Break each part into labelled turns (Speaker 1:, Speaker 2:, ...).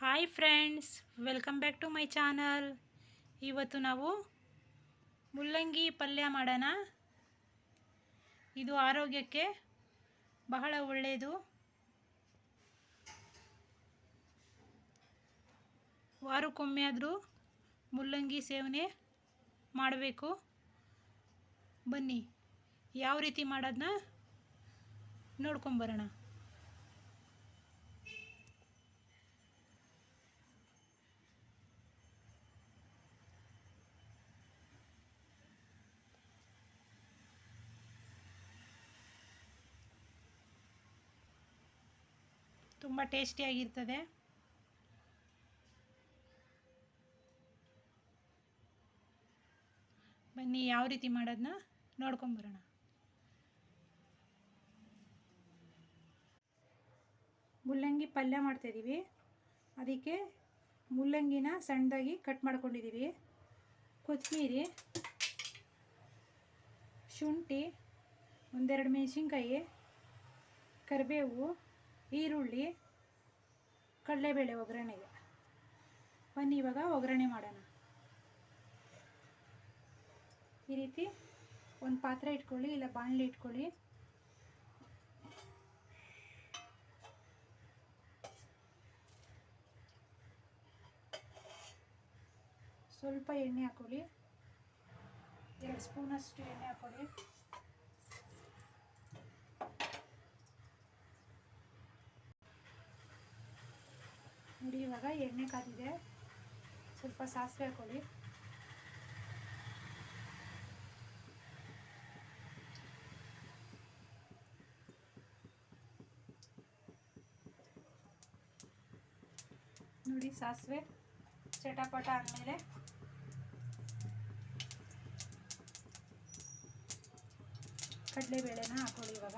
Speaker 1: Hi friends welcome back to my channel ಇವತ್ತು ನಾವು ಮುಲ್ಲಂಗಿ ಪಲ್ಯ ಮಾಡೋಣ. ಇದು ಆರೋಗ್ಯಕ್ಕೆ ಬಹಳ ಒಳ್ಳೆಯದು ವಾರಕ್ಕೊಮ್ಮೆ ಆದರೂ ಮುಲ್ಲಂಗಿ ಸೇವನೆ ಮಾಡಬೇಕು. ಬನ್ನಿ, ಯಾವ ರೀತಿ ಮಾಡೋದನ್ನ ನೋಡ್ಕೊಂಬರೋಣ ತುಂಬ ಟೇಸ್ಟಿಯಾಗಿರ್ತದೆ ಬನ್ನಿ, ಯಾವ ರೀತಿ ಮಾಡೋದನ್ನ ನೋಡ್ಕೊಂಬರೋಣ ಮುಲ್ಲಂಗಿ ಪಲ್ಯ ಮಾಡ್ತಾಯಿದ್ದೀವಿ ಅದಕ್ಕೆ ಮುಲ್ಲಂಗಿನ ಸಣ್ಣದಾಗಿ ಕಟ್ ಮಾಡ್ಕೊಂಡಿದ್ದೀವಿ ಕೊತ್ತಂಬರಿ ಶುಂಠಿ, ಒಂದೆರಡು ಮೆಣಸಿನ್ಕಾಯಿ, ಕರಿಬೇವು ಈರುಳ್ಳಿ, ಕಡಲೆಬೇಳೆ ಒಗ್ಗರಣೆಗೆ. ಬನ್ನಿ, ಇವಾಗ ಒಗ್ಗರಣೆ ಮಾಡೋಣ. ಈ ರೀತಿ ಒಂದು ಪಾತ್ರೆ ಇಟ್ಕೊಳ್ಳಿ, ಇಲ್ಲ ಬಾಣಲಿ ಇಟ್ಕೊಳ್ಳಿ. ಸ್ವಲ್ಪ ಎಣ್ಣೆ ಹಾಕೊಳ್ಳಿ. ಎರಡು ಸ್ಪೂನಷ್ಟು ಎಣ್ಣೆ ಹಾಕೊಳ್ಳಿ. ನೋಡಿ ಇವಾಗ ಎಣ್ಣೆ ಕಾದಿದೆ. ಸ್ವಲ್ಪ ಸಾಸಿವೆ ಹಾಕೊಳ್ಳಿ. ನೋಡಿ ಸಾಸಿವೆ ಚಟಪಟ ಆದಮೇಲೆ ಕಡಲೆಬೇಳೆನ ಹಾಕೊಳ್ಳಿ ಇವಾಗ.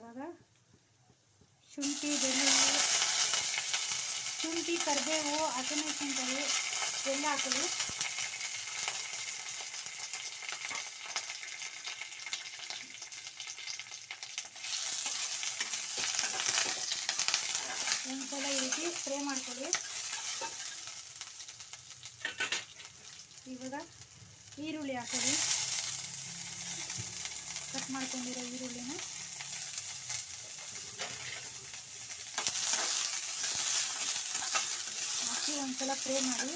Speaker 1: ಇವಾಗ ಶುಂಠಿ, ಬೆಳ್ಳುಳ್ಳಿ, ಶುಂಠಿ, ಕರಿಬೇವು, ಹಸಿಮೆಣಸಿನ್ಕಾಯಿ ಎಲ್ಲ ಹಾಕಲು. ಒಂದ್ಸಲ ಈ ರೀತಿ ಫ್ರೈ ಮಾಡ್ಕೊಳ್ಳಿ. ಇವಾಗ ಈರುಳ್ಳಿ ಹಾಕೊಳ್ಳಿ. ಕಟ್ ಮಾಡ್ಕೊಂಡಿರೋ ಈರುಳ್ಳಿನ ಹಾಕಿ ಒಂದ್ಸಲ ಫ್ರೈ ಮಾಡಿ.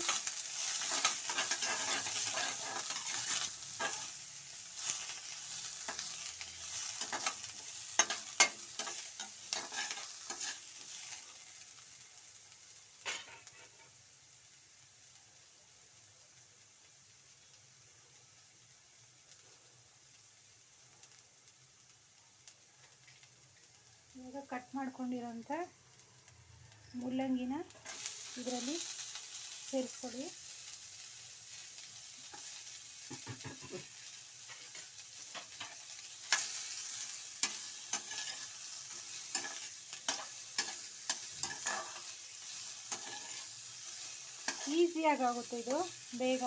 Speaker 1: ಇವಾಗ ಕಟ್ ಮಾಡ್ಕೊಂಡಿರೋಂಥ ಮುಲ್ಲಂಗಿನ ಇದರಲ್ಲಿ ಸೇರಿಸ್ಕೊಳ್ಳಿ. ಈಸಿಯಾಗಿ ಆಗುತ್ತೆ ಇದು ಬೇಗ.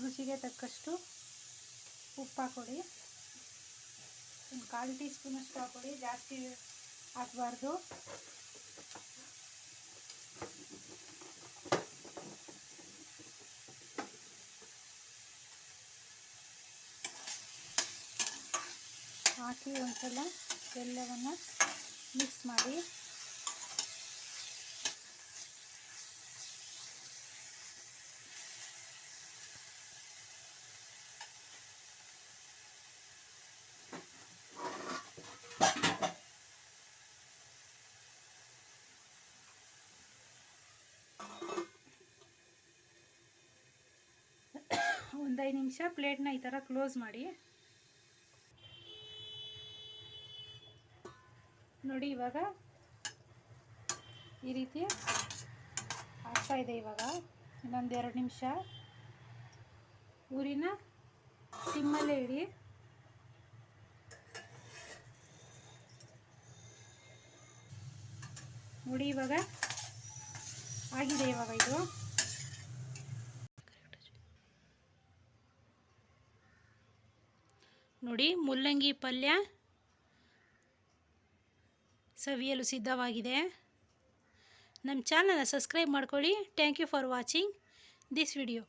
Speaker 1: ರುಚಿಗೆ ತಕ್ಕಷ್ಟು ಉಪ್ಪು ಹಾಕೊಳ್ಳಿ ಒಂದು ಕಾಲು ಟೀ ಸ್ಪೂನಷ್ಟು ಹಾಕೊಳ್ಳಿ ಜಾಸ್ತಿ ಹಾಕಬಾರ್ದು. ಹಾಕಿ ಒಂದ್ಸಲ ಎಲ್ಲವನ್ನು ಮಿಕ್ಸ್ ಮಾಡಿ. ಒಂದೈದು ನಿಮಿಷ ಪ್ಲೇಟ್ನ ಈ ಥರ ಕ್ಲೋಸ್ ಮಾಡಿ. ನೋಡಿ ಇವಾಗ ಈ ರೀತಿ ಆಗ್ತಾ ಇದೆ ಇವಾಗ. ಇನ್ನೊಂದು ಎರಡು ನಿಮಿಷ. ಊರಿನ ಸಿಮ್ಮಲ್ಲೇ ಇಡಿ. ನೋಡಿ ಇವಾಗ. ಆಗಿದೆ ಇವಾಗ ಇದು. ನೋಡಿ, ಮುಲ್ಲಂಗಿ ಪಲ್ಯ ಸವಿಯಲು ಸಿದ್ಧವಾಗಿದೆ. ನಮ್ಮ ಚಾನಲ್ನ ಸಬ್ಸ್ಕ್ರೈಬ್ ಮಾಡ್ಕೊಳ್ಳಿ. Thank you for watching this video